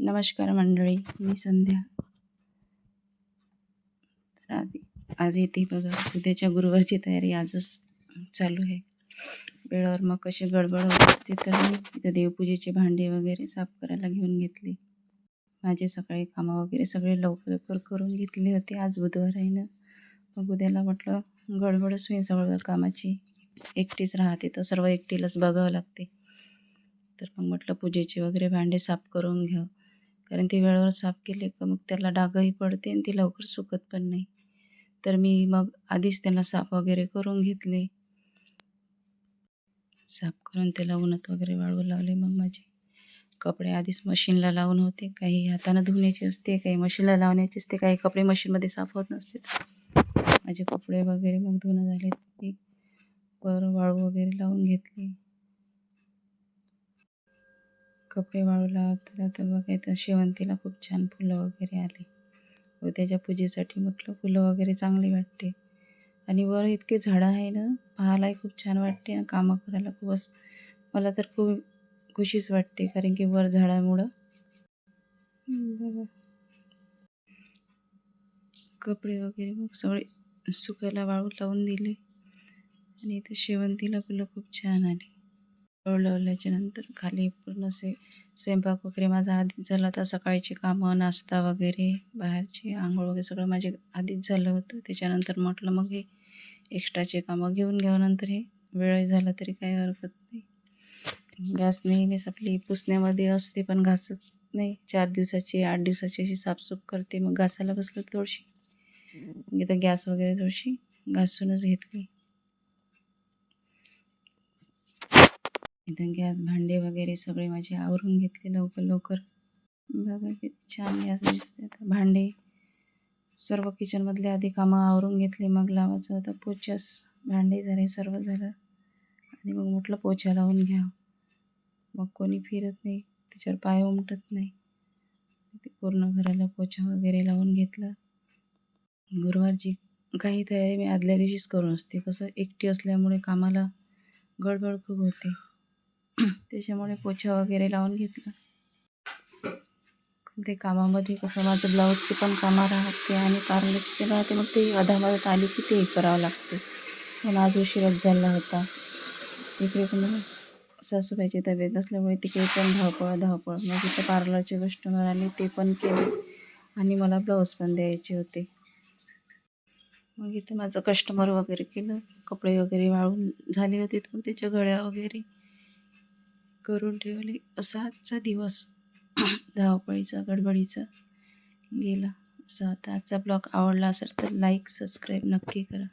नमस्कार मंडळी मी संध्या. तर आधी आज येते बघा. उद्याच्या गुरुवारची तयारी आजच चालू आहे. वेळेवर मग कशी गडबड होत असते तर मी इथं देवपूजेचे भांडे वगैरे साफ करायला घेऊन घेतली. माझे सकाळी कामं वगैरे सगळे लवकर लवकर करून घेतले होते आज बुधवार आहे ना. मग उद्याला म्हटलं गडबडच होईल सगळं कामाची. एकटीच राहते तर सर्व एकटीलाच बघावं लागते. तर मग म्हटलं पूजेचे वगैरे भांडे साफ करून घ्यावं कारण ते वेळेवर साफ केले का मग त्याला डागही पडते आणि ती लवकर सुकत पण नाही. तर मी मग आधीच त्याला साफ वगैरे करून घेतले. साफ करून त्याला उन्हात वगैरे वाळू लावले. मग माझे कपडे आधीच मशीनला लावून होते. काही हातानं धुण्याचे असते काही मशीनला लावण्याचे असते काही कपडे मशीनमध्ये साफ होत नसते. माझे कपडे वगैरे मग धुणं झाले. मी वर वाळू वगैरे लावून घेतली. कपडे वाळू लावत तर बघायचं शेवंतीला खूप छान फुलं वगैरे आले. व त्याच्या पूजेसाठी म्हटलं फुलं वगैरे चांगली वाटते. आणि वर इतके झाडं आहे ना पाहायलाही खूप छान वाटते आणि कामं करायला खूपच मला तर खूप खुशीच वाटते कारण की वर झाडामुळं. बघा कपडे वगैरे मग सगळे सुकायला वाळू लावून दिले. आणि इथं शेवंतीला फुलं खूप छान आली. वाळू नंतर खाली पूर्ण असे स्वयंपाक वगैरे माझा आधीच झाला होता. सकाळची कामं नाश्ता वगैरे बाहेरची आंघोळ वगैरे सगळं माझे आधीच झालं होतं. त्याच्यानंतर म्हटलं मग हे एक्स्ट्राचे कामं घेऊन घ्यावं हे वेळ झाला तरी काही हरकत नाही. गॅस नेहमीच आपली पुसण्यामध्ये असते पण घासत नाही. चार दिवसाची आठ दिवसाची अशी साफसूफ करते. मग घासायला बसलं थोडीशी. इथं गॅस वगैरे थोडीशी घासूनच घेतली. इथं गॅस भांडे वगैरे सगळे माझे आवरून घेतले लवकर लवकर. बघा किती छान गॅस दिसते आता. भांडे सर्व किचनमधले आधी कामं आवरून घेतली मग लावायचं होतं पोचस भांडे झाले सर्व झालं. आणि मग म्हटलं पोछा लावून घ्या. मग कोणी फिरत नाही त्याच्यावर पाय उमटत नाही. ते पूर्ण घराला पोछा वगैरे लावून घेतला. गुरुवारची काही तयारी मी आदल्या दिवशीच करून असते. कसं एकटी असल्यामुळे कामाला गडबड खूप होते. त्याच्यामुळे पोछा वगैरे लावून घेतला. ते कामामध्ये कसं माझं ब्लाऊजचे पण कामं राहते आणि पार्लरचे राहते मग ते अधामधात आली की ते करावं लागते. पण आज उशीरच झाला होता. इकडे पण सासूबाईची तब्येत असल्यामुळे तिकडे पण धावपळ धावपळ. मग तिथं पार्लरचे कस्टमर आले ते पण केले आणि मला ब्लाऊज पण द्यायचे होते. मग इथं माझं कस्टमर वगैरे केलं. कपडे वगैरे वाळून झाले होते मग त्याच्या गळ्या वगैरे. करून ठेवले. असा आजचा दिवस धावपळीचा गडबडीचा गेला. असा आता आजचा ब्लॉग आवडला असेल तर लाईक सबस्क्राईब नक्की करा.